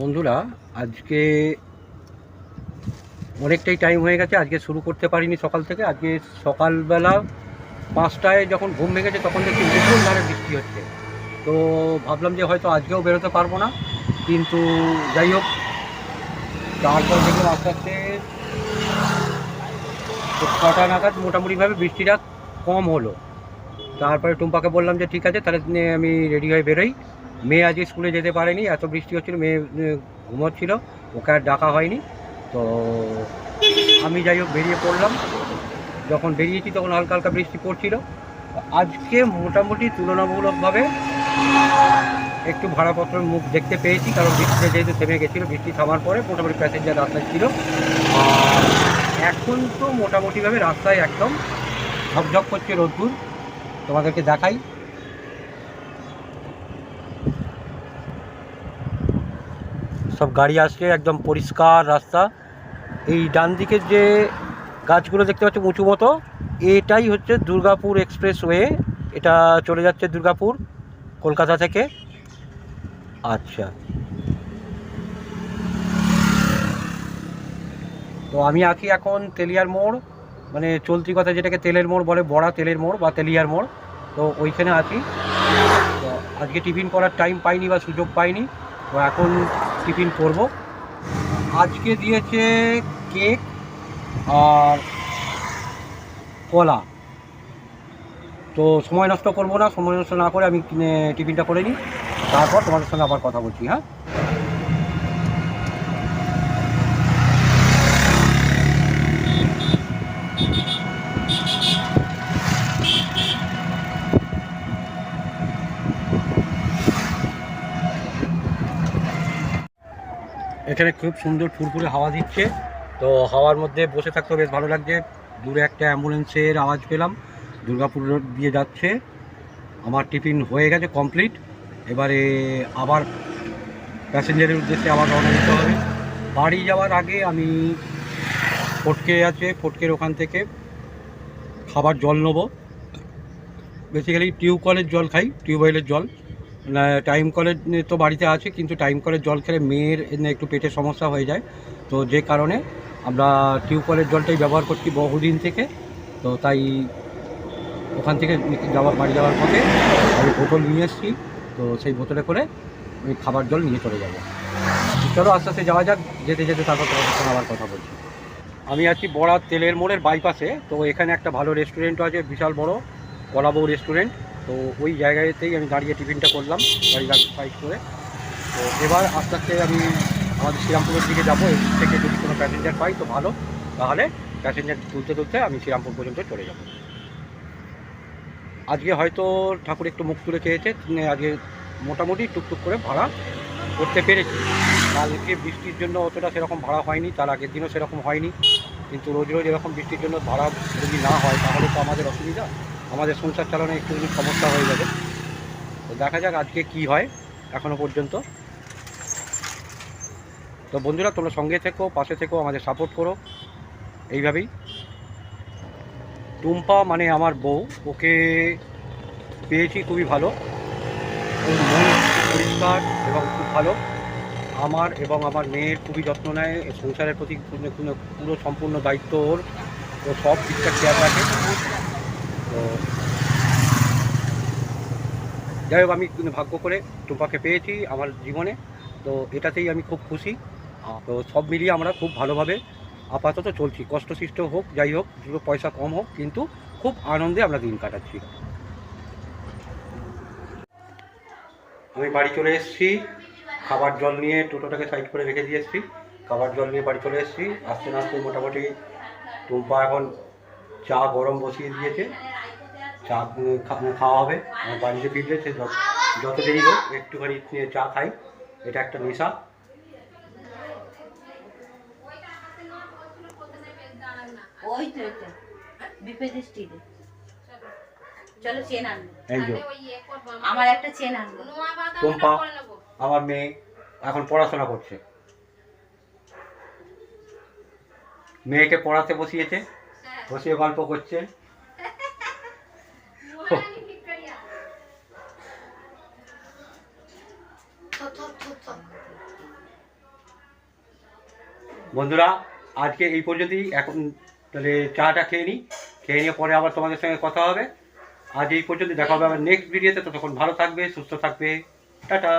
বন্ধুরা, আজকে অনেকটাই টাইম হয়ে গেছে, আজকে শুরু করতে পারিনি সকাল থেকে। আজকে সকালবেলা পাঁচটায় যখন ঘুম ভেঙেছে, তখন দেখি প্রচুর ধারে বৃষ্টি হচ্ছে। তো ভাবলাম যে হয়তো আজকেও বেরোতে পারব না, কিন্তু যাই হোক, তারপর দেখলাম আস্তে আস্তে কটা নাগাদ মোটামুটিভাবে বৃষ্টিটা কম হলো। তারপরে টুম্পাকে বললাম যে, ঠিক আছে, তাহলে আমি রেডি হয়ে বেরোই। মেয়ে আজকে স্কুলে যেতে পারেনি, এত বৃষ্টি হচ্ছিল, মেয়ে ঘুমোচ্ছিল, ওকে আর ডাকা হয়নি। তো আমি যাই হোক বেরিয়ে পড়লাম। যখন বেরিয়েছি তখন হালকা হালকা বৃষ্টি পড়ছিল। আজকে মোটামুটি তুলনামূলকভাবে একটু ভাড়াপত্রের মুখ দেখতে পেয়েছি, কারণ বৃষ্টিতে যেহেতু থেমে গেছিল, বৃষ্টি থামার পরে মোটামুটি প্যাসেঞ্জার রাস্তায় ছিল। এখন তো মোটামুটিভাবে রাস্তায় একদম ঝকঝক করছে রোদ্দুর। তোমাদেরকে দেখাই। সব গাড়ি আসছে একদম পরিষ্কার রাস্তা। এই ডান দিকের যে গাছগুলো দেখতে পাচ্ছ উঁচু মতো, এটাই হচ্ছে দুর্গাপুর এক্সপ্রেসওয়ে। এটা চলে যাচ্ছে দুর্গাপুর, কলকাতা থেকে। আচ্ছা। তো আমি আছি এখন তেলিয়ার মোড় মানে চলতি কথা যেটাকে তেলের মোড় বলে, বড়া তেলের মোড় বা তেলিয়ার মোড়। তো ওইখানে আছি আজকে টিফিন করার টাইম পাইনি বা সুযোগ পাইনি। তো এখন টিফিন করব। আজকে দিয়েছে কেক আর কলা। তো সময় নষ্ট করব না, সময় নষ্ট না করে আমি টিফিনটা করে নিই। তারপর তোমাদের সঙ্গে আবার কথা বলছি হ্যাঁ? এখানে খুব সুন্দর ফুরফুরে হাওয়া দিচ্ছে। তো হাওয়ার মধ্যে বসে থাকতে বেশ ভালো লাগছে। দূরে একটা অ্যাম্বুলেন্সের আওয়াজ পেলাম। দুর্গাপুর রোড দিয়ে যাচ্ছে। আমার টিফিন হয়ে গেছে কমপ্লিট। এবারে আবার প্যাসেঞ্জারের উদ্দেশ্যে আবার রওনা দিতে হবে। বাড়ি যাওয়ার আগে আমি ফটকে আছে, ফটকের ওখান থেকে খাবার জল নেব। বেসিক্যালি টিউব কলের জল খাই, টিউবওয়েলের জল। টাইম কলের তো বাড়িতে আছে, কিন্তু টাইম কলের জল খেলে মেয়ের একটু পেটের সমস্যা হয়ে যায়। তো যে কারণে আমরা টিউব কলের জলটাই ব্যবহার করছি বহুদিন থেকে। তো তাই ওখান থেকে যাওয়ার, বাড়ি যাওয়ার পথে আমি বোতল নিয়ে এসেছি। তো সেই বোতলে করে ওই খাবার জল নিয়ে চলে যাব। চলো আস্তে আস্তে যাওয়া যাক, যেতে যেতে তারপর তোমাদের সঙ্গে আবার কথা বলছি। আমি আছি বড়া তেলের মোড়ের বাইপাসে তো এখানে একটা ভালো রেস্টুরেন্টও আছে, বিশাল বড়, কলাবউ রেস্টুরেন্ট তো ওই জায়গাতেই আমি দাঁড়িয়ে টিফিনটা করলাম গাড়ি সাইড করে। তো এবার আস্তে আস্তে আমি আমাদের শ্রীরামপুরের দিকে যাব এর থেকে যদি কোনো প্যাসেঞ্জার পাই তো ভালো, তাহলে প্যাসেঞ্জার তুলতে তুলতে আমি শ্রীরামপুর পর্যন্ত চলে যাব। আজকে হয়তো ঠাকুর একটু মুখ তুলে চেয়েছে তিনি আজকে মোটামুটি টুকটুক করে ভাড়া করতে পেরেছি। কালকে বৃষ্টির জন্য অতটা সেরকম ভাড়া হয়নি, তার আগের দিনও সেরকম হয়নি। কিন্তু রোজ রোজ এরকম বৃষ্টির জন্য ভাড়া যদি না হয়, তাহলে তো আমাদের অসুবিধা। আমাদের সংসার চালানো একটু সমস্যা হয়ে যাবে, তো দেখা যাক আজকে কি হয় এখনও পর্যন্ত। তো বন্ধুরা, তোমরা সঙ্গে থেকো, পাশে থেকো, আমাদের সাপোর্ট করো। এইভাবেই। টুম্পা মানে আমার বউ, ওকে পেয়েছি খুবই ভালো। পরিষ্কার এবং খুব ভালো। আমার এবং আমার মেয়ের খুবই যত্ন নেয় সংসারের প্রতি পুরো- পুরো- পুরো সম্পূর্ণ দায়িত্ব ওর। ও সব ঠিকঠাক খেয়াল রাখে। তো যাই হোক, আমি ভাগ্য করে টুম্পাকে পেয়েছি আমার জীবনে। তো এটাতেই আমি খুব খুশি। তো সব মিলিয়ে আমরা খুব ভালোভাবে আপাতত চলছি। কষ্টসৃষ্ট হোক, যাই হোক, দুটো পয়সা কম হোক, কিন্তু খুব আনন্দে আমরা দিন কাটাচ্ছি। আমি বাড়ি চলে এসেছি। খাবার জল নিয়ে টোটোটাকে সাইড করে রেখে দিয়ে এসেছি। খাবার জল নিয়ে বাড়ি চলে এসেছি। আসতে আসতে মোটামুটি টুম্পা এখন চা গরম বসিয়ে দিয়েছে। চা খাওয়া হবে। আমার বাড়িতে ফিরলে সে যত- যত দেরি হোক একটুখানি চা খাই। এটা একটা নেশা। ওই তো ওই তো। স্টিলে চলো চেন আনব। আমার একটা চেন আনব। টুম্পা আমার মেয়ে এখন পড়াশোনা করছে। মেয়েকে পড়াতে বসিয়েছে বসিয়ে গল্প করছে। বন্ধুরা, আজকে এই পর্যন্তই। এখন তাহলে চাটা খেয়ে নিই খেয়ে নিয়ে পরে আবার তোমাদের সঙ্গে কথা হবে। আজ এই পর্যন্ত দেখা হবে আবার নেক্সট ভিডিওতে তখন ভালো থাকবে, সুস্থ থাকবে। টাটা।